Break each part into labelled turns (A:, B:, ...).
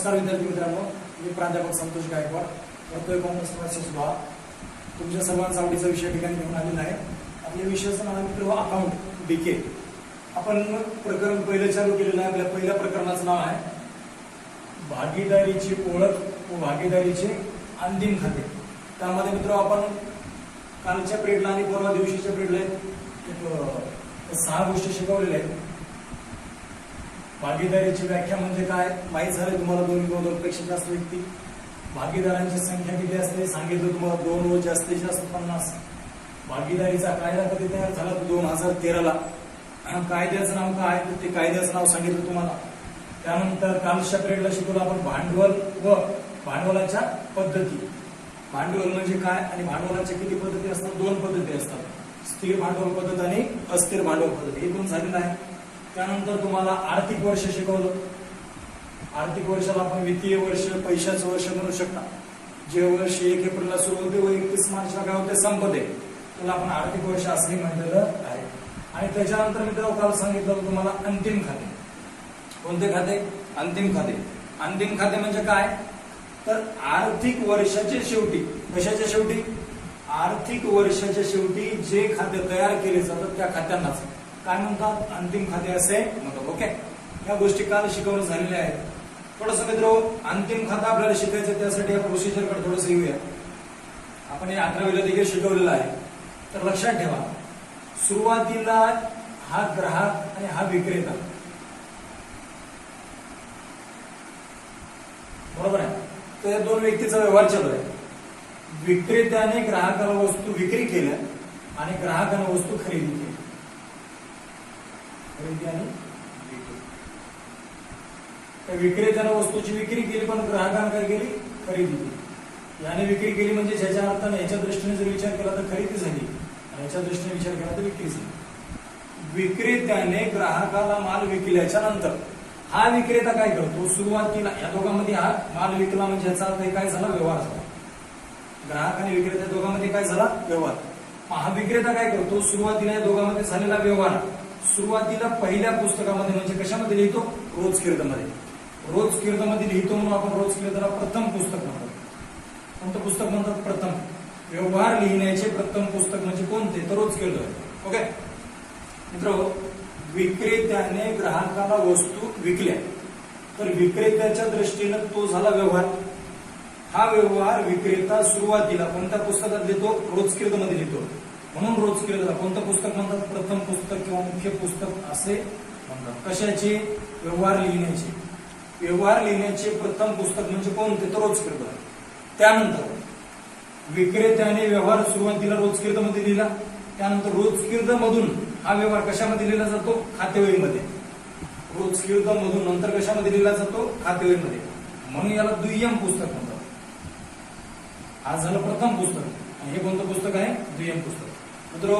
A: नमस्कार विद्यार्थी मित्रांनो मी प्राध्यापक संतोष गायकवाड. करतोय कॉमर्स क्लासेस तुमच्या सर्वांचा आवडीचा विषय ठिकाणी घेऊन आलेला आहे. आपल्या विषयाचं नाव मित्र अकाउंट डीके आपण प्रकरण पहिलं चालू केलेलं आहे. आपल्या पहिल्या प्रकरणाचं नाव आहे भागीदारीची ओळख व भागीदारीचे अंतिम खाते. त्यामध्ये मित्र आपण कालच्या पिरियडला आणि परवा दिवशीच्या पिरियडला एक सहा गोष्टी शिकवलेल्या आहेत. भागीदारीची व्याख्या म्हणजे काय? माहीत झाले तुम्हाला दोन किंवा दोन पेक्षा जास्त व्यक्ती. भागीदारांची संख्या किती असते? सांगितलं तुम्हाला दोन व जास्तीत जास्त पन्नास. भागीदारीचा कायदा कधी तयार झाला? तो दोन हजार तेराला. कायद्याचं नाव काय? तर ते कायद्याचं नाव सांगितलं तुम्हाला. त्यानंतर कालच्या पिरियडला शिकवलं आपण भांडवल व भांडवलाच्या पद्धती. भांडवल म्हणजे काय? आणि भांडवलाच्या किती पद्धती असतात? दोन पद्धती असतात. स्थिर भांडवल पद्धत आणि अस्थिर भांडवल पद्धत. हे दोन झालेलं आहे. त्यानंतर तुम्हाला आर्थिक वर्ष शिकवलं. आर्थिक वर्षाला आपण वित्तीय वर्ष पैशाचं वर्ष म्हणू शकता. जे वर्ष एक एप्रिलला सुरू होते व एकतीस मार्चला काय होते संपते त्याला आपण आर्थिक वर्ष असंही म्हटलेलं आहे. आणि त्याच्यानंतर मित्र काल सांगितलं तुम्हाला अंतिम खाते. कोणते खाते? अंतिम खाते. अंतिम खाते म्हणजे काय? तर आर्थिक वर्षाच्या शेवटी कशाच्या शेवटी? आर्थिक वर्षाच्या शेवटी जे खाते तयार केले जातात त्या खात्यांनाच. काय म्हणतात? अंतिम खाते असे म्हणतात. ओके या गोष्टी काल शिकवणं झालेल्या आहेत. थोडस मित्र अंतिम खातं आपल्याला शिकायचं त्यासाठी या प्रोसिजरकडे थोडस येऊया. आपण हे अकरावीला देखील शिकवलेलं आहे. तर लक्षात ठेवा. सुरुवातीला हा ग्राहक आणि हा विक्रेता. बरोबर आहे? तर या दोन व्यक्तीचा व्यवहार चालू आहे. विक्रेत्याने ग्राहकाला वस्तू विक्री केल्या आणि ग्राहकाने वस्तू खरेदी केली. खरेदी आणि विक्री विक्रेत्याने वस्तूची विक्री केली पण ग्राहकाने काय केली खरेदी केली. याने विक्री केली म्हणजे ज्याच्या अर्थाने याच्या दृष्टीने जर विचार केला तर खरेदी झाली. आणि याच्या दृष्टीने विचार केला तर विक्री झाली. विक्रेत्याने ग्राहकाला माल विकल्याच्या नंतर हा विक्रेता काय करतो? सुरुवातीला या दोघांमध्ये हा माल विकला म्हणजे याचा अर्थ हे काय झाला? व्यवहार झाला. ग्राहक आणि विक्रेता दोघांमध्ये काय झाला? व्यवहार. हा विक्रेता काय करतो? सुरुवातीला या दोघांमध्ये झालेला व्यवहार. सुरुवातीला पहिल्या पुस्तकामध्ये म्हणजे कशामध्ये लिहितो? रोज कीर्तमध्ये रोज कीर्तमध्ये लिहितो म्हणून आपण रोज कीर्तनाला प्रथम पुस्तक म्हणतो. कोणतं पुस्तक म्हणतात? प्रथम. व्यवहार लिहिण्याचे प्रथम पुस्तक म्हणजे कोणते? तर रोज कीर्तन ओके? मित्र विक्रेत्याने ग्राहकाला वस्तू विकल्या. तर विक्रेत्याच्या दृष्टीनं तो झाला व्यवहार. हा व्यवहार विक्रेता सुरुवातीला कोणत्या पुस्तकात लिहितो? रोज कीर्तमध्ये लिहितो. म्हणून रोज केलं जातं. कोणतं पुस्तक म्हणतात? प्रथम पुस्तक किंवा मुख्य पुस्तक असे म्हणतात. कशाचे? व्यवहार लिहिण्याचे. व्यवहार लिहिण्याचे प्रथम पुस्तक म्हणजे कोणते? तर रोज केलं त्यानंतर विक्रेत्याने व्यवहार सुरुवातीला रोज कीर्तमध्ये लिहिला. त्यानंतर रोज कीर्तमधून हा व्यवहार कशामध्ये लिहिला जातो? खातेवहीमध्ये रोज कीर्तमधून नंतर कशामध्ये लिहिला जातो? खातेवहीमध्ये म्हणून याला दुय्यम पुस्तक म्हणतात. आज झालं प्रथम पुस्तक. आणि हे कोणतं पुस्तक आहे? दुय्यम पुस्तक. मित्र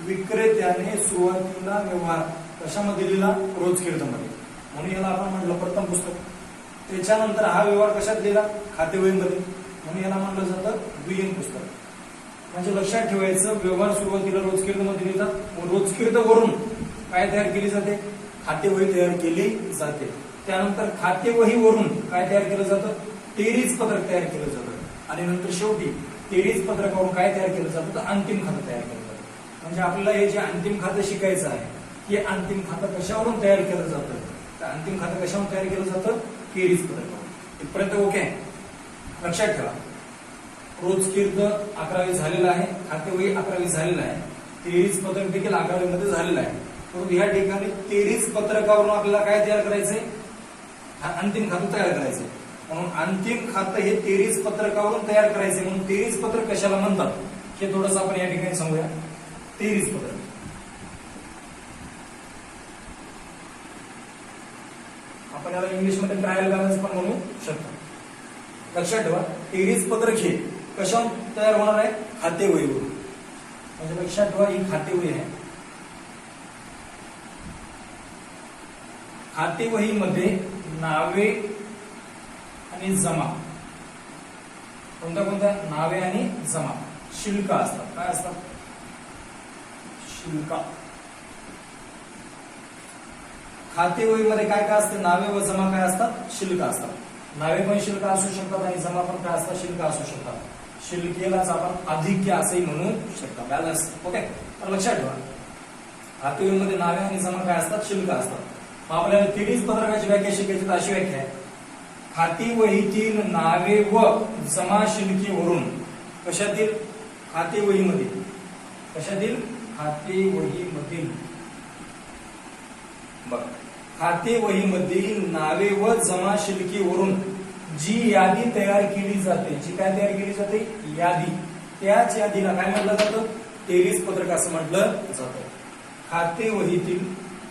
A: विक्रेत्याने सुरुवातीला व्यवहार कशामध्ये लिहिला? रोज कीर्तमध्ये म्हणून याला आपण म्हटलं प्रथम पुस्तक. त्याच्यानंतर हा व्यवहार कशात लिहिला? खातेवहीमध्ये. म्हणून याला म्हटलं जातं दुय्यम पुस्तक. म्हणजे लक्षात ठेवायचं व्यवहार सुरुवातीला रोज कीर्तमध्ये लिहितात रोज वरून काय तयार केली जाते? खातेवही तयार केली जाते. त्यानंतर खातेवहीवरून काय तयार केलं जातं? तेरीज पत्रक तयार केलं जातं. आणि नंतर शेवटी तेरीज पत्रकावरून काय तयार केलं जातं? तर अंतिम खातं तयार केलं म्हणजे आपल्याला हे जे अंतिम खातं शिकायचं आहे हे अंतिम खातं कशावरून तयार केलं जातं? तर अंतिम खातं कशावरून तयार केलं जातं? तेरीज पत्रकावरून इथपर्यंत ओके आहे. लक्षात ठेवा. रोज कीर्त अकरावी झालेला आहे खातेवही अकरावी झालेला आहे. तेरीज पत्रक देखील अकरावी मध्ये झालेलं आहे. परंतु या ठिकाणी तेरीज पत्रकावरून आपल्याला काय तयार करायचंय? हा अंतिम खातं तयार करायचंय. म्हणून अंतिम खातं हे तेरीज पत्रकावरून तयार करायचंय. म्हणून तेरीज पत्रक कशाला म्हणतात? हे थोडंसं आपण या ठिकाणी सांगूया. तेवीस पत्रक आपण याला इंग्लिशमध्ये ट्रायल बॅलन्स पण म्हणू शकतो. लक्षात ठेवा तेवीस पत्रक हे कशा तयार होणार आहे? खातेवहीवरून म्हणजे लक्षात ठेवा ही खातेवही आहे. खातेवहीमध्ये नावे आणि जमा. कोणत्या कोणत्या? नावे आणि जमा. शुल्क असतात. काय असतात? शिल्का. खातेवहीमध्ये काय काय असते? नावे व जमा काय असतात? शुल्क असतात. नावे पण शुल्क असू शकतात आणि जमा पण काय असतात? शुल्क असू शकतात. शिल्केलाच आपण अधिक्य असंही म्हणू शकता. बॅलन्स ओके तर लक्षात ठेवा. खातेवहीमध्ये नावे आणि जमा काय असतात? शुल्क असतात. मग आपल्याला तिरीच पत्रकाची व्याख्या शिकायची अशी व्याख्या आहे. खाती वहीतील नावे व जमा शिल्कीवरून कशातील? खाते वहीमधील कशातील? खाते वहीमधील बघ. खाते वहीमधील नावे व जमा शिल्कीवरून जी यादी तयार केली जाते जी काय तयार केली जाते? यादी. त्याच यादीला काय म्हटलं जातं? तेरीस पत्रक असं म्हटलं जातं. खाते वहीतील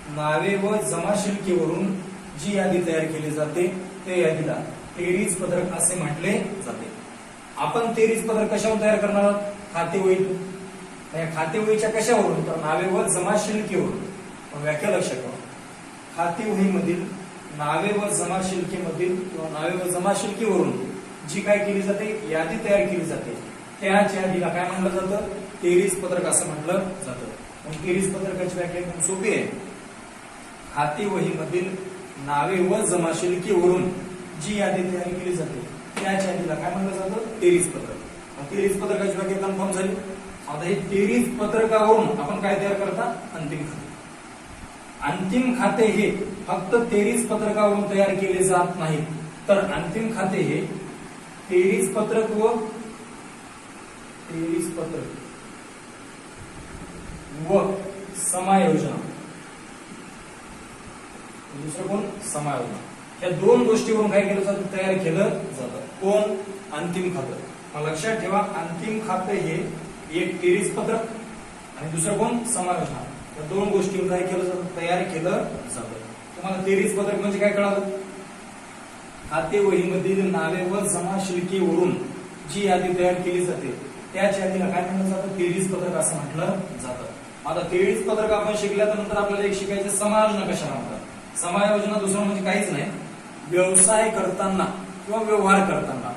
A: नावे व जमा शिल्कीवरून जी यादी तयार केली जाते त्या यादीला तेरीस पत्रक असे म्हटले जाते. आपण तेरीस पत्रक कशावर तयार करणार आहोत? खाते वहीतून. या खातेवहीच्या कशावरून तर नावे व जमा शिल्कीवरून व्याख्या लक्षात ठेवा. खातेवहीमधील नावे व जमा शिल्कीमधील किंवा नावे व जमा शिल्कीवरून जी काय केली जाते? यादी तयार केली जाते. त्याच यादीला काय म्हणलं जातं? तेरीस पत्रक असं म्हटलं जातं. मग तेरीस पत्रकाची व्याख्या एकदम सोपी आहे. खातेवहीमधील नावे व जमा शिल्कीवरून जी यादी तयार केली जाते त्याच यादीला काय म्हणलं जातं? तेरीस पत्रक. तेरीज तेरीस पत्रकाची व्याख्या कन्फर्म झाली. आता हे तेवीस पत्रकावरून आपण काय तयार करता? अंतिम खाते. अंतिम खाते हे फक्त तेवीस पत्रकावरून तयार केले जात नाही तर अंतिम खाते हे तेवीस पत्रक व तेवीस पत्रक व समायोजना. दुसरं कोण? समायोजना. या दोन गोष्टीवरून काय केलं जातं? तयार केलं जातं. कोण? अंतिम खातं. लक्षात ठेवा अंतिम खाते हे एक तेरीस पत्रक आणि दुसरं कोण? समायोजना या दोन गोष्टी काय केलं जातं तयार केलं जातं. तुम्हाला तेरीस पत्रक म्हणजे काय कळालं? खाते वहीमधील नावे व जमा जी यादी तयार केली जाते त्याच यादीला काय म्हणलं जातं? तेरीस पत्रक असं म्हटलं जातं. आता तेरीस पत्रक आपण शिकल्यानंतर आपल्याला एक शिकायचं समायोजना कशा म्हणतात? समायोजना दुसरं म्हणजे काहीच नाही. व्यवसाय करताना किंवा व्यवहार करताना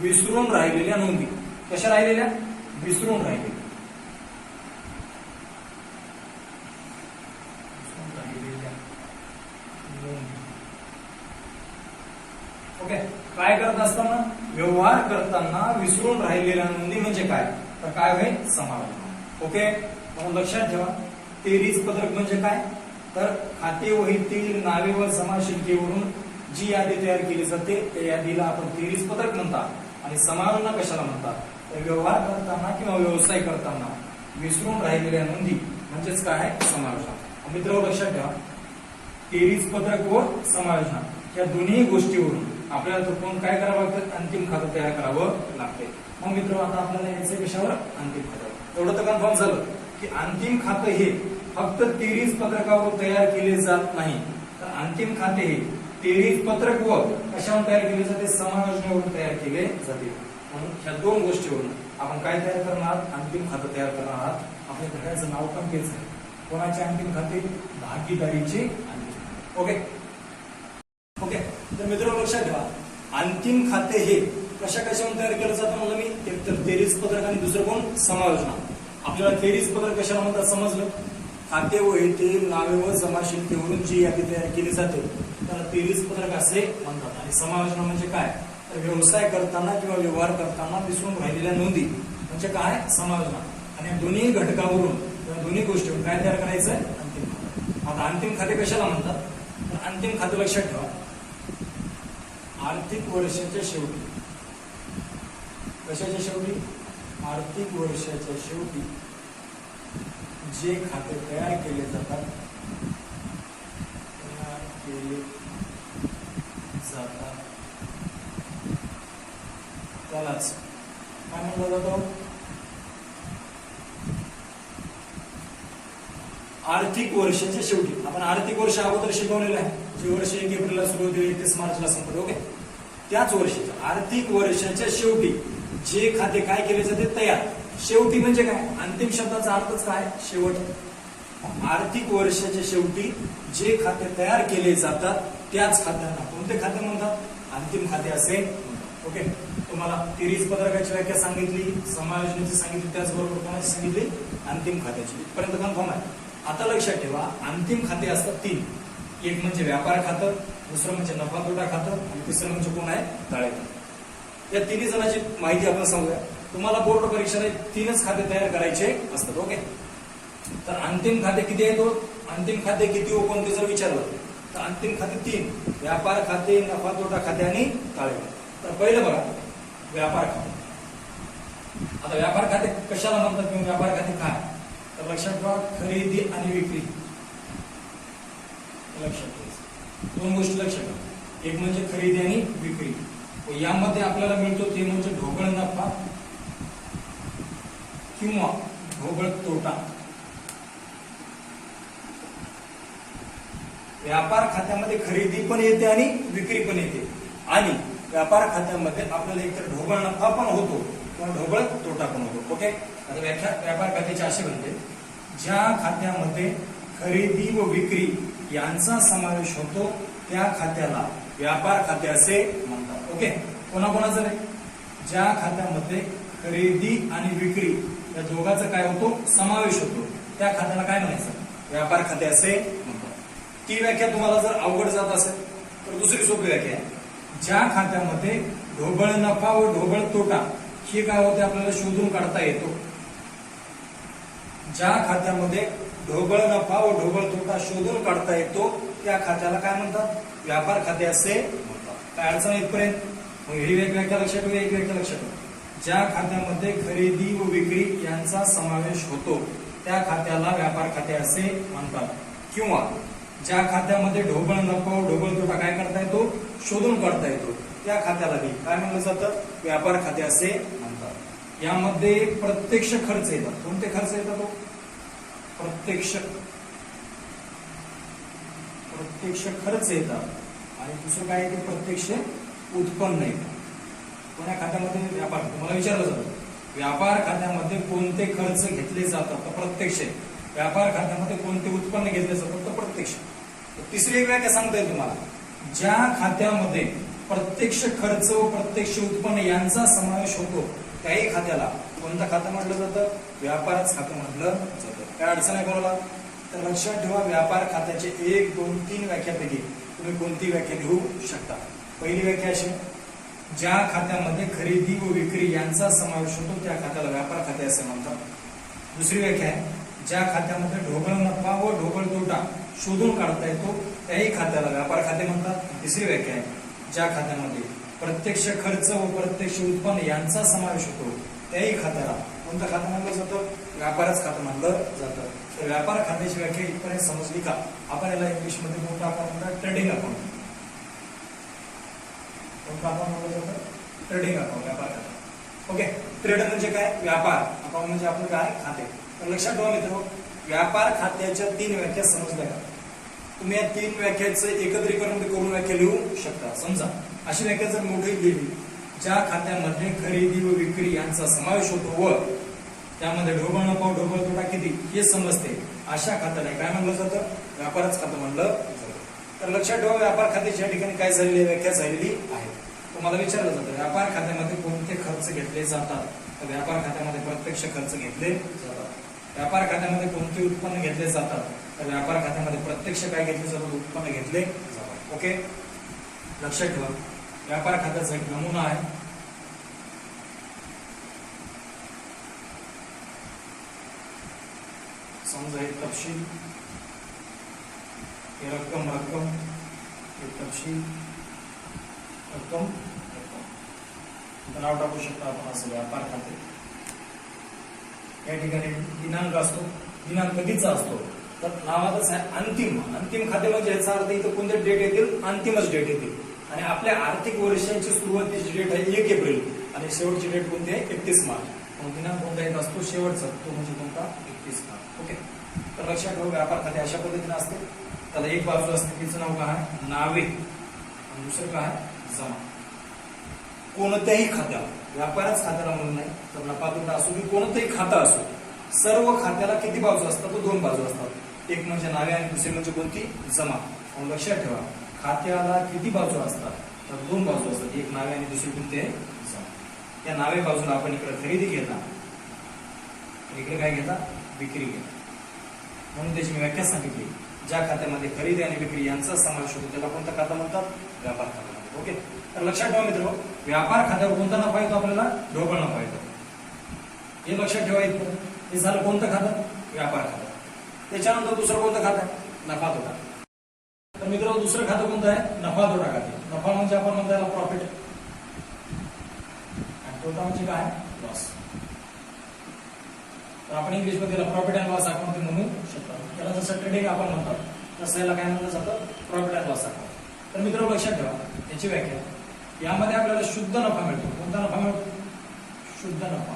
A: विसरून राहिलेल्या नोंदी. कशा राहिलेल्या? विसरून राहिले विसरून राहिलेल्या ओके काय करत असताना? व्यवहार करताना विसरून राहिलेल्या नोंदी म्हणजे काय? तर काय होईल? समावेश ओके म्हणून लक्षात ठेवा. तेरीस पत्रक म्हणजे काय? तर खाते वहीतील नावे व समाजशिल्केवरून जी यादी तयार केली जाते त्या यादीला आपण तेरीस पत्रक म्हणतात. आणि समारोह कशाला म्हणतात? व्यवहार करताना किंवा व्यवसाय करताना विसरून राहिलेल्या नोंदी म्हणजेच काय? आहे. समावेश मित्र लक्षात ठेवा. तेरीस पत्रक व समायोजना या दोन्ही गोष्टीवरून आपल्याला तो कोण काय करावं लागतं? अंतिम खातं तयार करावं लागते. मग मित्र आता आपल्याला यायचं कशावर? अंतिम खातं एवढं तर कन्फर्म झालं की अंतिम खातं हे फक्त तेरीज पत्रकावर तयार केले जात नाही. तर अंतिम खाते हे तेरीज पत्रक व कशावर तयार केले जाते? समायोजनेवरून तयार केले जाते. म्हणून ह्या दोन गोष्टीवरून आपण काय तयार करणार? अंतिम खातं तयार करणार आहात. आपल्या घड्याचं नाव पण तेच आहे. कोणाचे अंतिम खाते भागीदारीचे अंतिम ओके? ओके. तर मित्रांनो लक्षात ठेवा. अंतिम खाते हे कशा कशावरून तयार केलं जातं म्हणलं मी? एक तर तेरीज पत्रक आणि दुसरं कोण? समायोजना आपल्याला थेरीज पत्रक कशाला म्हणतात? समजलं? खाते व येथील नावे व जमाशिलतेवरून जी यादी तयार केली जाते त्याला तेरीज पत्रक असे म्हणतात. आणि समायोजना म्हणजे काय? व्यवसाय करताना किंवा व्यवहार करताना दिसून राहिलेल्या नोंदी म्हणजे काय? समाजना आणि दोन्ही घटकावरून किंवा दोन्ही गोष्टीवरून काय तयार करायचं अंतिम खाते. आता अंतिम खाते कशाला म्हणतात? तर अंतिम खाते लक्षात ठेवा. आर्थिक वर्षाच्या शेवटी. कशाच्या शेवटी? आर्थिक वर्षाच्या शेवटी जे खाते तयार केले जातात तयार केले जातात त्यालाच. काय म्हणलं जातो आर्थिक वर्षाच्या शेवटी. आपण आर्थिक वर्ष अगोदर शिकवलेलं आहे. जे वर्ष एक एप्रिलला सुरू होते एकतीस मार्चला संपत ओके? त्याच वर्षाच्या आर्थिक वर्षाच्या शेवटी जे खाते काय केले जाते तयार. शेवटी म्हणजे काय? अंतिम शब्दाचा अर्थच काय? शेवट. आर्थिक वर्षाच्या शेवटी जे खाते तयार केले जातात त्याच खात्यांना कोणते खाते म्हणतात? अंतिम खाते असे ओके? तुम्हाला तिरीज पत्रकाची व्याख्या सांगितली समायोजनेची सांगितली त्याचबरोबर कोणाची सांगितली अंतिम खात्याची. इथपर्यंत कन्फर्म आहे. आता लक्षात ठेवा अंतिम खाते असतात तीन. एक म्हणजे व्यापार खातं दुसरं म्हणजे नफा तोटा खातं आणि तिसरं म्हणजे कोण आहे? ताळे खातं. या तिन्ही जणांची माहिती आपण सांगूया. तुम्हाला बोर्ड परीक्षेला तीनच खाते तयार करायचे असतात ओके? तर अंतिम खाते किती आहे तो हो? अंतिम खाते किती हो? कोणते? जर विचारलं तर अंतिम खाते तीन. व्यापार खाते नफा तोटा खाते आणि ताळे तर पहिलं बघा व्यापार खाते. आता व्यापार खाते कशाला म्हणतात किंवा व्यापार खाते? काय? तर लक्षात ठेवा खरेदी आणि विक्री. लक्षात ठेवायचं दोन गोष्टी लक्षात ठेवा. एक म्हणजे खरेदी आणि विक्री. यामध्ये आपल्याला मिळतो ते म्हणजे ढोबळ नफा किंवा ढोबळ तोटा. व्यापार खात्यामध्ये खरेदी पण येते आणि विक्री पण येते. आणि व्यापार खात्यामध्ये आपल्याला एकतर ढोबळ नफा पण होतो किंवा ढोबळ तोटा पण होतो. ओके आता व्याख्या व्यापार खात्याचे असे बनते ज्या खात्यामध्ये खरेदी व विक्री यांचा समावेश होतो त्या खात्याला व्यापार खाते असे म्हणतात. ओके कोणाकोणाचं रे? ज्या खात्यामध्ये खरेदी आणि विक्री या दोघांचा काय होतो? समावेश होतो. त्या खात्याला काय म्हणायचं? व्यापार खाते असे म्हणतात. ती व्याख्या तुम्हाला जर अवघड जात असेल तर दुसरी सोपी व्याख्या आहे. ज्या खात्यामध्ये ढोबळ नफा व ढोबळ तोटा हे काय होते आपल्याला शोधून काढता येतो. ज्या खात्यामध्ये ढोबळ नफा व ढोबळ तोटा शोधून काढता येतो त्या खात्याला काय म्हणतात? व्यापार खाते असे काय अडचण इथपर्यंत मग ही व्यक्ती लक्षात ठेवू एक व्यक्ती लक्षात ज्या खात्यामध्ये खरेदी व विक्री यांचा समावेश होतो त्या खात्याला व्यापार खाते असे म्हणतात. किंवा ज्या खात्यामध्ये ढोबळ नफा ढोबळ तोटा काय करता येतो? शोधून काढता येतो. त्या खात्याला बी काय म्हणलं जातं? व्यापार खाते असे म्हणतात. यामध्ये प्रत्यक्ष खर्च येतात. कोणते खर्च येतात तो प्रत्यक्ष प्रत्यक्ष खर्च येतात. आणि दुसरं काय ते प्रत्यक्ष उत्पन्न येतं कोण्या खात्यामध्ये? व्यापार. तुम्हाला विचारलं जातं. व्यापार खात्यामध्ये कोणते खर्च घेतले जातात? तर प्रत्यक्ष व्यापार खात्यामध्ये कोणते उत्पन्न घेतले जातात? तर प्रत्यक्ष. तिसरी एक व्याख्या सांगता येईल तुम्हाला. ज्या खात्यामध्ये प्रत्यक्ष खर्च व प्रत्यक्ष उत्पन्न यांचा समावेश होतो त्याही खात्याला कोणतं खातं म्हटलं जातं? व्यापारच खातं म्हटलं जातं. काय अडचण आहे कोणाला? तर लक्षात ठेवा व्यापार खात्याचे एक दोन तीन व्याख्यापैकी तुम्ही कोणती व्याख्या लिहू शकता? पहिली व्याख्या अशी ज्या खात्यामध्ये खरेदी व विक्री यांचा समावेश होतो त्या खात्याला व्यापार खाते असे म्हणतात. दुसरी व्याख्या आहे ज्या खात्यामध्ये ढोबळ नफा व ढोबळ तोटा शोधून काढता येतो त्याही खात्याला व्यापार खाते म्हणतात तिसरी व्याख्या आहे ज्या खात्यामध्ये प्रत्यक्ष खर्च व प्रत्यक्ष उत्पन्न यांचा समावेश होतो त्याही खात्याला कोणतं खातं म्हणलं जातं? व्यापारच खातं मानलं जातं. तर व्यापार खात्याची व्याख्या इथपर्यंत समजली का? आपण याला इंग्लिशमध्ये कोणतं आपण म्हणतात ट्रेडिंग अकाउंट. कोणतं अकाउंट म्हणलं जातं ट्रेडिंग अकाउंट व्यापार खातं. ओके ट्रेड म्हणजे काय? व्यापार. अकाउंट म्हणजे आपण काय? खाते. तर लक्षात ठेवा मित्र व्यापार खात्याच्या तीन व्याख्या समजल्या का? तुम्ही या तीन व्याख्याचं एकत्रीकरण करून व्याख्या लिहू शकता. समजा अशी व्याख्या जर मोठी दिली ज्या खात्यामध्ये खरेदी व विक्री यांचा समावेश होतो व त्यामध्ये ढोबळ नफा ढोबळ तोटा किती हे समजते. अशा खात्याला काय म्हणलं जातं? व्यापारच खातं म्हणलं जातं. तर लक्षात ठेवा व्यापार खात्याच्या ठिकाणी काय झालेली व्याख्या झालेली आहे. तुम्हाला विचारलं जातं व्यापार खात्यामध्ये कोणते खर्च घेतले जातात? तर व्यापार खात्यामध्ये प्रत्यक्ष खर्च घेतले जातात. व्यापार खात्यामध्ये कोणते उत्पन्न घेतले जातात? तर व्यापार खात्यामध्ये प्रत्यक्ष काय घेतले जातात उत्पन्न घेतले जातात. ओके? लक्षात ठेवा. व्यापार खात्याचा एक नमुना आहे. समजा हे तपशील. हे रक्कम रक्कम. हे तपशील. रक्कम रक्कम. नाव टाकू शकता आपण असं व्यापार खाते. या ठिकाणी दिनांक असतो. दिनांक कधीचा असतो? तर नावातच आहे अंतिम. अंतिम खाते म्हणजे याचा अर्थ इथं कोणते डेट येतील? अंतिमच डेट येतील. आणि आपल्या आर्थिक वर्षांची सुरुवातीची डेट आहे एक एप्रिल. आणि शेवटची डेट कोणती आहे? एकतीस मार्च. मग दिनांक कोणता एक असतो शेवटचा. तो म्हणजे कोणता? एकतीस मार्च. ओके? तर लक्षात ठेवू व्यापार खाते अशा पद्धतीने असते. त्याला एक बाजू असते तिचं नाव काय आहे? नावे. आणि दुसरं काय आहे? जमा. कोणत्याही खात्यावर व्यापारच खात्याला म्हणून नाही तर नफा तोटा असो की कोणतंही खातं असो सर्व खात्याला किती बाजू असतात? तो दोन बाजू असतात. एक म्हणजे नावे आणि दुसरी म्हणजे कोणती? जमा. लक्षात ठेवा खात्याला किती बाजू असतात? तर दोन बाजू असतात एक नावे आणि दुसरी कोणती आहे? जमा. या नावे बाजूला आपण इकडे खरेदी घेता. इकडे काय घेता? विक्री घेता. म्हणून त्याची मी व्याख्या सांगितली. ज्या खात्यामध्ये खरेदी आणि विक्री यांचा समावेश होतो त्याला कोणतं खातं म्हणतात? व्यापार खाता म्हणतात. ओके? तर लक्षात ठेवा मित्र व्यापार खात्यावर कोणता नफा येतो आपल्याला? ढोबळ नफा येतो. हे लक्षात ठेवा इथं. हे झालं कोणतं खातं? व्यापार खातं. त्याच्यानंतर दुसरं कोणतं खातं? आहे नफा तोटा. तर मित्र दुसरं खातं कोणतं आहे? नफा तोटा खाते. नफा म्हणजे आपण म्हणतो याला प्रॉफिट आणि तोटा म्हणजे काय? लॉस तर आपण इंग्लिशमध्ये याला प्रॉफिट अँड लॉस अकाउंट म्हणू शकतो. त्याला जसं ट्रेडिंग आपण म्हणतो तसं याला काय म्हणलं जातं प्रॉफिट अँड लॉस अकाउंट तर मित्र लक्षात ठेवा याची व्याख्या. यामध्ये आपल्याला शुद्ध नफा मिळतो. कोणता नफा मिळतो? शुद्ध नफा.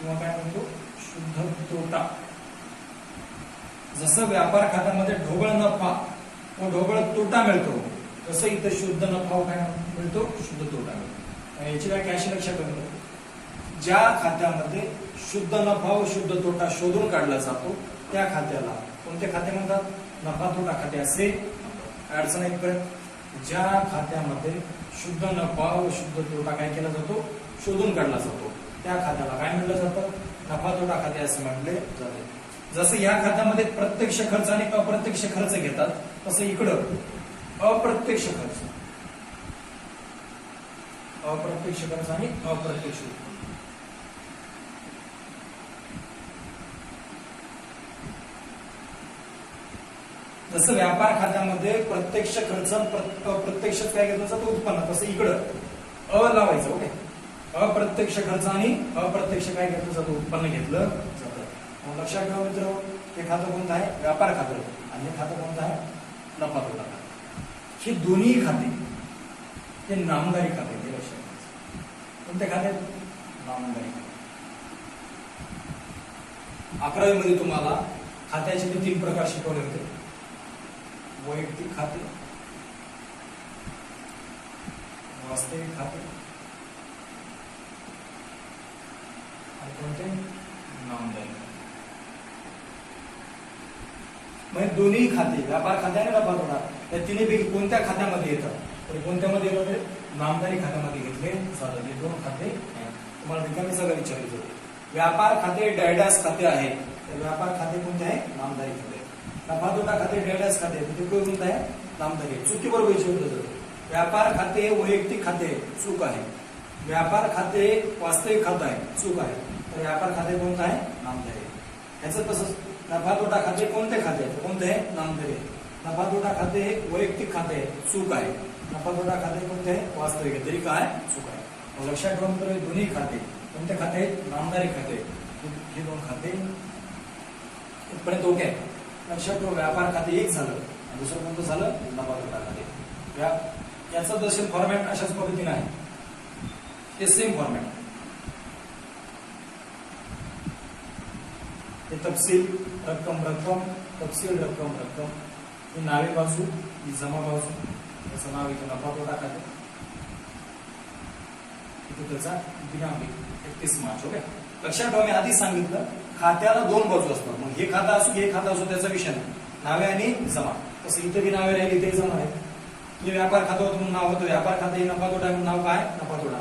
A: किंवा काय म्हणतो? शुद्ध तोटा. जसं व्यापार खात्यामध्ये ढोबळ नफा व ढोबळ तोटा मिळतो तसं इथं शुद्ध नफा काय मिळतो? शुद्ध तोटा मिळतो. याची काय अशी लक्षात ठेवा. ज्या खात्यामध्ये शुद्ध नफा व शुद्ध तोटा शोधून काढला जातो त्या खात्याला कोणते खाते म्हणतात? नफा तोटा खाते असे अडचण आहे ज्या खात्यामध्ये शुद्ध नफा व शुद्ध तोटा काय केला जातो? शोधून काढला जातो. त्या खात्याला काय म्हटलं जातं? नफा तोटा खाते असे म्हटले जाते. जसं या खात्यामध्ये प्रत्यक्ष खर्च आणि अप्रत्यक्ष खर्च घेतात तसं इकडं अप्रत्यक्ष खर्च. अप्रत्यक्ष खर्च आणि अप्रत्यक्ष जसं व्यापार खात्यामध्ये प्रत्यक्ष खर्च आणि अप्रत्यक्ष काय घेतलं जातं उत्पन्न तसं इकडं अ लावायचं ओके? अप्रत्यक्ष खर्च आणि अप्रत्यक्ष काय घेतलं जातं उत्पन्न घेतलं लक्षात ठेवा मित्र हे खातं कोणतं आहे? व्यापार खातं. आणि हे खातं कोणतं आहे? नफा तोटा खातं. हे दोन्ही खाते. हे नामदारी खाते हे लक्षात ठेवायचं. कोणते खाते? आहेत? नामदारी खाते. अकरावी मध्ये तुम्हाला खात्याचे ते तीन प्रकार शिकवले होते. वैयक्तिक खाते वास्तविक खाते आणि कोणते? नामदारी खाते. म्हणजे दोन्ही खाते व्यापार खाते आणि नफा तोटा या तिन्हीपैकी कोणत्या खात्यामध्ये येतं? तर कोणत्यामध्ये येतं ते? नामदारी खात्यामध्ये घेतले. जातात हे दोन खाते. तुम्हाला रिकामी सगळं विचारायचं होतं. व्यापार खाते डायडास खाते आहे. तर व्यापार खाते कोणते आहे? नामदारी खाते. नफा तोटा खाते डायडास खाते. ते कोणतं आहे? नामदारी. आहे. चुकी बरोबर विचारलं जातं व्यापार खाते वैयक्तिक खाते चूक आहे. व्यापार खाते वास्तविक खातं आहे चूक आहे. तर व्यापार खाते कोणतं आहे? नामदारी. ह्याचं तसंच नफा तोटा खाते कोणते खाते? कोणते? आहे नामदारी नफा तोटा खाते हे वैयक्तिक खाते आहे चूक आहे. नफा तोटा खाते कोणते? आहे वास्तविक आहे. तरी काय? चूक आहे. लक्षात ठेवून तर दोन्ही खाते. कोणते खाते? आहेत नामदारी खाते. हे दोन खाते. इथपर्यंत ओके. आहे लक्षात ठेवा व्यापार खाते एक झालं. दुसरं कोणतं झालं? नफा तोटा खाते. याचं दर्शन फॉर्मॅट अशाच पद्धतीने आहे. ते सेम फॉर्मॅट हे तपशील. रक्कम रक्कम तपशील रक्कम रक्कम. ही नावे बाजू ही जमा बाजू. त्याचं नाव इथं नफा तोटा खाते इथे त्याचा दिनांक एकतीस मार्च ओके? लक्षात ठेवा मी आधीच सांगितलं खात्याला दोन बाजू असतात. मग हे खातं असू हे खातं असू त्याचा विषय नाही. नावे आणि जमा. तसं इथे बी नावे राहिली इथे जमा आहे हे व्यापार खातं होतं म्हणून नाव होतं. व्यापार खाते हे नफा तोटा म्हणून नाव काय? नफा तोटा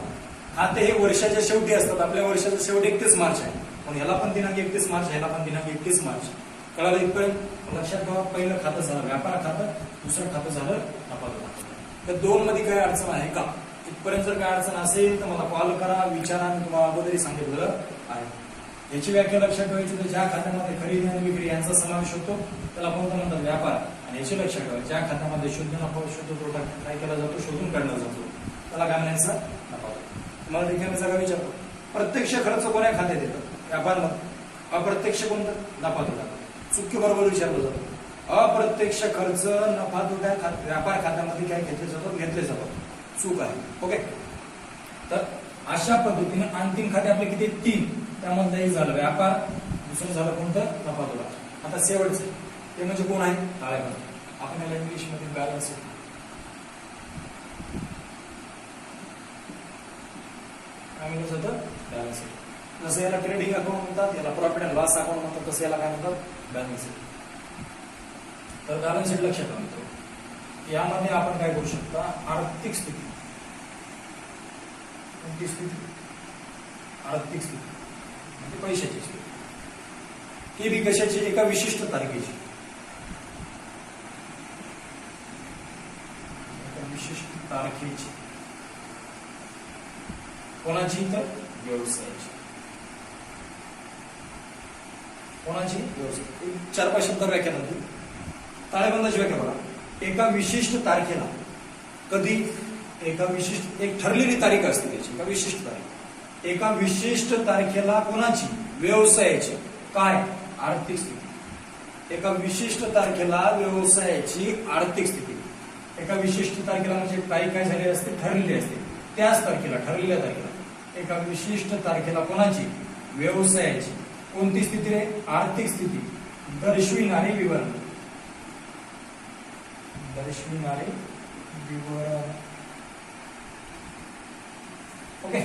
A: खाते हे वर्षाच्या शेवटी असतात. आपल्या वर्षाच्या शेवटी एकतीस मार्च आहे. पण याला पण दिनांक एकतीस मार्च याला पण दिनांक एकतीस मार्च. कळालं इथपर्यंत? लक्षात ठेवा पहिलं खातं झालं व्यापार खातं दुसरं खातं झालं नफा खातं. तर दोन मध्ये काय अडचण आहे का? इथपर्यंत जर काय अडचण असेल तर मला कॉल करा विचारा मी तुम्हाला अगोदरी सांगितलं आहे. याची व्याख्या लक्षात ठेवायची तर ज्या खात्यामध्ये खरेदी आणि विक्री यांचा समावेश होतो त्याला कोणतं म्हणतात? व्यापार. आणि याची लक्षात ठेवा ज्या खात्यामध्ये शुद्ध नफा शुद्ध तोटा काय केला जातो शोधून काढला जातो त्याला काय म्हणायचं? नफा. तुम्हाला रिकामी जागा विचारतो. प्रत्यक्ष खर्च कोण्या खात्यात येतं? व्यापारमध्ये अप्रत्यक्ष कोणतं? नफा तोटा चुकी बरोबर विचारलं जातं. अप्रत्यक्ष खर्च नफा तोटा खात व्यापार खात्यामध्ये काय घेतले जातात घेतले जातात चूक आहे. ओके? तर अशा पद्धतीने अंतिम खाते आपले किती? तीन. त्यामधलं एक झालं. व्यापार दुसरं झालं कोणतं? नफा तोटा आता शेवटचं. ते म्हणजे कोण आहे? ताळेबंद आपण याला इंग्लिशमध्ये बॅलन्स काय म्हणत होतं? बॅलन्स जसं याला ट्रेडिंग अकाउंट म्हणतात याला प्रॉफिट अँड लॉस अकाउंट म्हणतात तसं याला काय म्हणतात बॅलन्स शीट तर बॅलन्स शीट लक्षात आणतो यामध्ये आपण काय करू शकता आर्थिक स्थिती कोणती स्थिती आर्थिक स्थिती म्हणजे पैशाची स्थिती ती बी कशाची एका विशिष्ट तारखेची एका विशिष्ट तारखेची कोणाची तर व्यवसायाची कोणाची? व्यवसाय एक चार पाच शब्द व्याख्या नंतर ताळेबंदाची व्याख्या बघा. एका विशिष्ट तारखेला कधी? एका विशिष्ट एक ठरलेली तारीख असते त्याची एका विशिष्ट तारीख. एका विशिष्ट तारखेला कोणाची? व्यवसायाची. काय? आर्थिक स्थिती. एका विशिष्ट तारखेला व्यवसायाची आर्थिक स्थिती. एका विशिष्ट तारखेला म्हणजे काही काय झाले असते? ठरलेली असते. त्याच तारखेला ठरलेल्या तारखेला. एका विशिष्ट तारखेला कोणाची? व्यवसायाची. कोणती स्थिती रे? आर्थिक स्थिती. दर्शविणारे विवरण. दर्शविणारे विवरण. ओके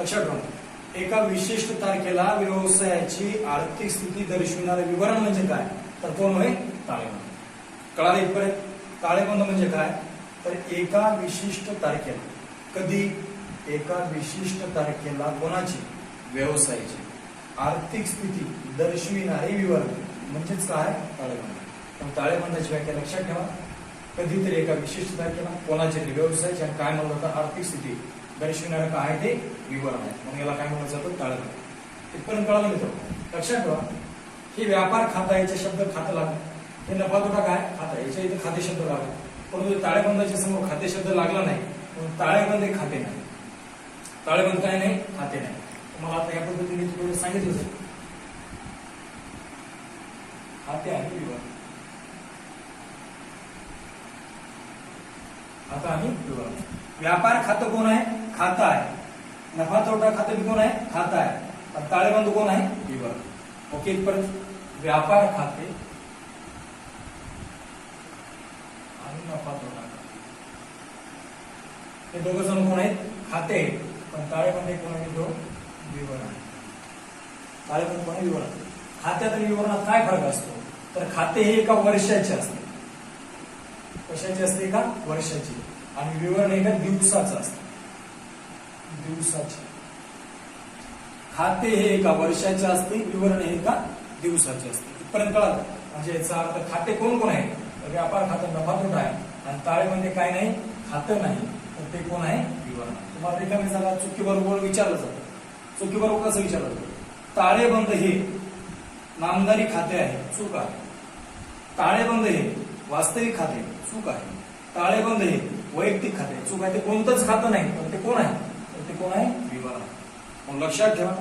A: लक्षात ठेवा. एका विशिष्ट तारखेला व्यवसायाची आर्थिक स्थिती दर्शविणारे विवरण म्हणजे काय? तर कोण होय ताळेबंद. कळालं इथपर्यंत? ताळेबंद म्हणजे काय? तर एका विशिष्ट तारखेला. कधी? एका विशिष्ट तारखेला कोणाची? व्यवसायाची. आर्थिक स्थिती दर्शविणारे विवरण. म्हणजेच काय? ताळेबंद. पण ताळेबंदाची व्याख्या लक्षात ठेवा. कधीतरी एका विशिष्ट तारखेला कोणाचे ते काय म्हणलं जातं आर्थिक स्थिती दर्शविणारं काय आहे ते? विवरण आहे. म्हणून याला काय म्हणलं जातं? ताळेबंद. इथपर्यंत कळालं मित्र लक्षात ठेवा. हे व्यापार खाता याचे शब्द खातं लागलं. हे नफा तोटा काय? खाता. याच्या इथे खाते शब्द लागत परंतु ताळेबंदाच्या समोर खाते शब्द लागला नाही. म्हणून ताळेबंद हे खाते नाही. ताळेबंद काय नाही? खाते नाही. मला आता या पद्धतीने थोडं सांगितलं होतं. खाते आहे विभाग आता आणि विभाग व्यापार खातं कोण आहे? खाता आहे. नफा तोटा खातं कोण आहे? खाता आहे. पण ताळेबंद कोण आहे? विभाग ओके परत व्यापार खाते आणि नफा तोटा खाते. हे दोघं जण कोण आहेत? खाते. पण ताळेबंद कोण आहे? तो विवरण आहे. विवरण खात्यात आणि विवरणात काय फरक असतो? तर खाते हे एका वर्षाचे असते. कशाची असते? एका वर्षाची. आणि विवरण एका दिवसाचं असतं. दिवसाचे. खाते हे एका वर्षाचे असते विवरण हे एका दिवसाचे असते. इथपर्यंत कळालं? म्हणजे याचा अर्थ खाते कोण कोण आहे? तर व्यापार खातं नफा तोटा आहे? आणि ताळेमध्ये काय नाही? खातं नाही. तर ते कोण आहे? विवरण तुम्हाला रिकामी जागा चुकी बरोबर विचारलं जातं. चुकीबरोबर कसं विचारलं ताळेबंद हे नामदारी खाते आहे चूक आहे. ताळेबंद हे वास्तविक खाते चूक आहे. ताळेबंद हे वैयक्तिक खाते चूक आहे. ते कोणतंच खातं नाही पण ते कोण आहे? तर ते कोण आहे? विवरण आहे. मग लक्षात ठेवा.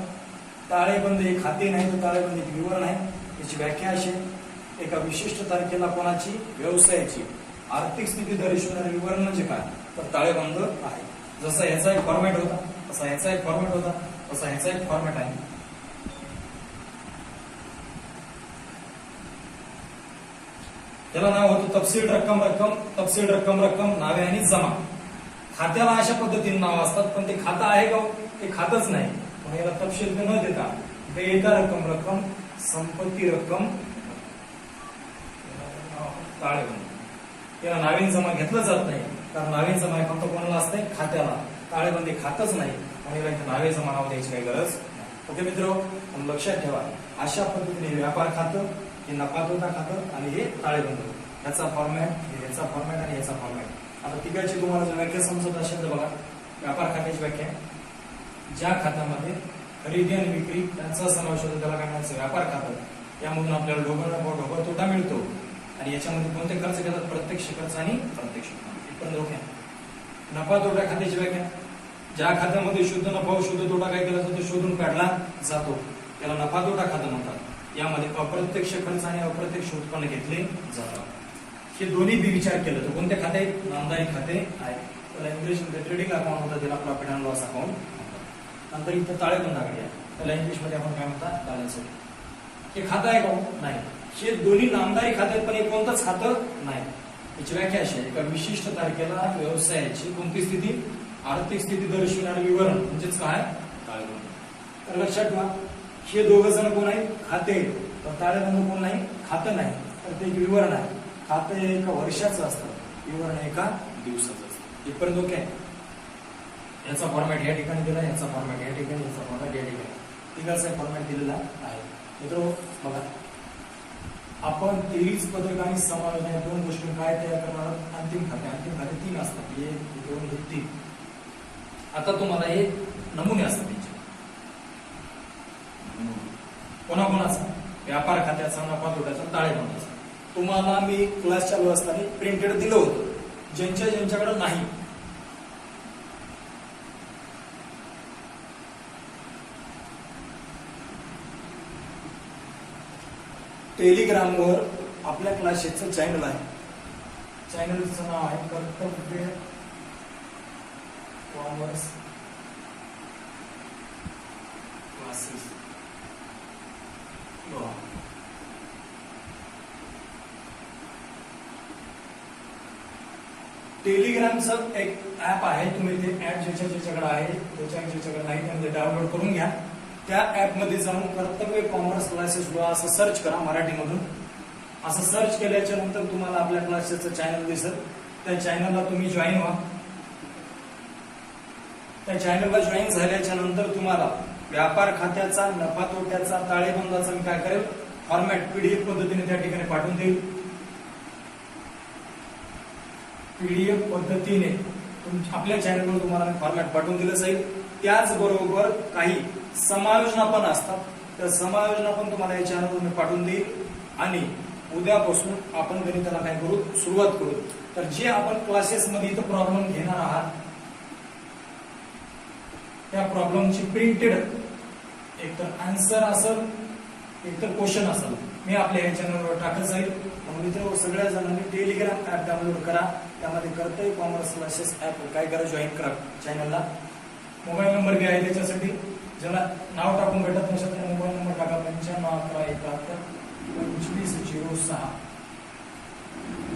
A: ताळेबंद हे खाते नाही तर ताळेबंद एक विवरण आहे. याची व्याख्या अशी आहे. एका विशिष्ट तारखेला कोणाची? व्यवसायाची. आर्थिक स्थिती दर्शवणारे विवरण म्हणजे काय? तर ताळेबंद आहे. जसा ह्याचा एक फॉर्मॅट होता तसा ह्याचा एक फॉर्मॅट होता. तसा ह्याचा एक फॉर्मॅट आहे त्याला नाव होतं तपशील रक्कम रक्कम तपशील रक्कम रक्कम नावे आणि जमा. खात्याला अशा पद्धतीने नाव असतात पण ते खातं आहे का हो? ते खातच नाही. मग याला तपशील न देता देयता रक्कम रक्कम संपत्ती रक्कम ताळेबंद याला नावीन जमा घेतलं जात नाही. कारण नावीन जमा हे फक्त कोणाला असते खात्याला. ताळेबंदी म्हणजे खातच नाही. आणि याला नावे जमा द्यायची काही गरज ओके मित्र लक्षात ठेवा अशा पद्धतीने व्यापार खातं हे नफा तोटा खातं आणि हे ताळेबंद. याचा फॉर्मॅट याचा फॉर्मॅट आणि याचा फॉर्मॅट आता तिघाची तुम्हाला जर व्याख्या समजत असेल तर बघा व्यापार खात्याची व्याख्या. ज्या खात्यामध्ये खरेदी आणि विक्री यांचा समावेश होतो त्याला काय म्हणायचं? व्यापार खातं. यामधून आपल्याला ढोबळ नफा ढोबळ तोटा मिळतो. आणि याच्यामध्ये कोणते खर्च घेतात प्रत्यक्ष खर्च आणि प्रत्यक्ष खर्च. इथपर्यंत ओके नफा तोटा खात्याची व्याख्या. ज्या खात्यामध्ये शुद्ध नफा व शुद्ध तोटा काय केला जातो शोधून काढला जातो. त्याला नफा तोटा खातं म्हणतात. यामध्ये अप्रत्यक्ष खर्च आणि अप्रत्यक्ष उत्पन्न घेतले जातात. हे दोन्ही बी विचार केलं तर कोणते खाते नामदायी खाते आहे. त्याला इंग्लिशमध्ये ट्रेडिंग अकाउंट होतं त्याला प्रॉफिट अँड लॉस अकाउंट नंतर इथं ताळेबंदाकडे आहे त्याला इंग्लिशमध्ये आपण काय म्हणतात? बॅलन्स हे खातं आहे का हो? नाही. हे दोन्ही नामदारी खाते पण हे कोणतंच खातं नाही. याची व्याख्या अशी आहे. एका विशिष्ट तारखेला व्यवसायाची कोणती स्थिती? आर्थिक स्थिती दर्शवणारे विवरण म्हणजेच काय? ताळेबंद. तर लक्षात ठेवा हे दोघं जण कोण आहेत? खाते. पण ताळेबंद कोण नाही? खातं नाही. तर ते एक विवरण आहे. खातं हे एका वर्षाचं असतं. विवरण एका दिवसाचं असतं. इथपर्यंत ओके आहे? याचा फॉर्मॅट या ठिकाणी दिला याचा फॉर्मॅट या ठिकाणी याचा फॉर्मॅट या ठिकाणी. तिघाचा फॉर्मॅट दिलेला आहे. मित्र बघा. आपण तेवीस पदक आणि समायोजन या दोन गोष्टी काय तयार करणार? अंतिम खाते. अंतिम खाते तीन असतात. एक दोन तीन. आता तुम्हाला हे नमुने असतात त्याचे. कोणाकोणाचा व्यापार खात्याचा नफा तोट्याचा ताळेबंदाचा. तुम्हाला मी क्लास चालू असताना प्रिंटेड दिलं होतं. ज्यांच्या ज्यांच्याकडे नाही. टेलिग्रामवर आपल्या क्लासेसचं चॅनल आहे. चॅनलचं नाव आहे कर्तव्य कॉमर्स क्लासेस टेलिग्रामचं एक ऍप आहे. तुम्ही ते ऍप ज्याच्या ज्याच्याकडे आहे त्याच्या ज्याच्याकडे नाही त्यामध्ये डाउनलोड करून घ्या. त्या ॲपमध्ये जाऊन कर्तव्य कॉमर्स क्लासेस असं सर्च करा मराठीमधून. असं सर्च केल्याच्यानंतर तुम्हाला आपल्या क्लासेसचं चॅनल दिसत त्या चॅनलला तुम्ही जॉईन व्हा. त्या चॅनलला जॉईन झाल्याच्यानंतर तुम्हाला व्यापार खात्याचा नफा तोट्याचा ताळेबंदाचा मी काय करेल फॉर्मॅट पीडीएफ पद्धतीने त्या ठिकाणी पाठवून देईल. पीडीएफ पद्धतीने तुम- आपल्या चॅनलवर तुम्हाला फॉर्मॅट पाठवून दिलं जाईल. त्याचबरोबर काही समायोजना पण असतात. त्या समायोजना पण तुम्हाला या चॅनलवर मी पाठवून देईल. आणि उद्यापासून आपण गणिताला काय करू? सुरुवात करू. तर जे आपण क्लासेसमध्ये इथं प्रॉब्लेम घेणार आहात त्या प्रॉब्लेमची प्रिंटेड एकतर आन्सर असेल एकतर क्वेश्चन असेल. मी आपल्या ह्या चॅनलवर टाकत जाईल. मित्र सगळ्या जणांनी टेलिग्राम ऍप डाउनलोड करा. त्यामध्ये कर्तव्य कॉमर्स क्लासेस ऍप काय करा जॉईन करा चॅनलला मोबाईल नंबर बी आहे त्याच्यासाठी. ज्याला नाव टाकून भेटत नसेल तर मोबाईल नंबर टाका. पंच्याण्णव अकरा एकाहत्तर पंचवीस झिरो सहा.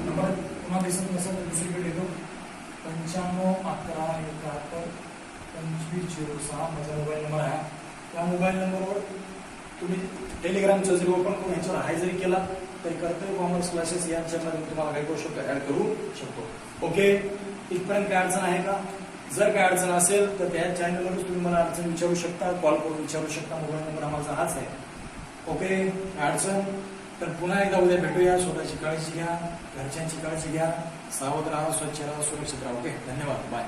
A: नंबर पुन्हा दिसत नसेल तर दुसरीकडे येतो. पंच्याण्णव अकरा एकाहत्तर पंचवीस झिरो सहा माझा मोबाईल नंबर आहे. त्या मोबाईल नंबरवर तुम्ही टेलिग्रामचं जरी ओपन करून ह्याच्यावर हाय जरी केला तरी कर्तव्य कॉमर्स क्लासेस यांच्यामध्ये मी तुम्हाला काही करू शकतो ऍड करू शकतो. ओके इथपर्यंत काय अडचण आहे का? जर काय अडचण असेल तर त्या चॅनलवरच तुम्ही मला अडचण विचारू शकता कॉल करून विचारू शकता. मोबाईल नंबर माझा हाच आहे. ओके अडचण? तर पुन्हा एकदा उद्या भेटूया. स्वतःची काळजी घ्या. घरच्यांची काळजी घ्या. सावध राहा स्वच्छ राहा सुरक्षित राहा. ओके धन्यवाद. बाय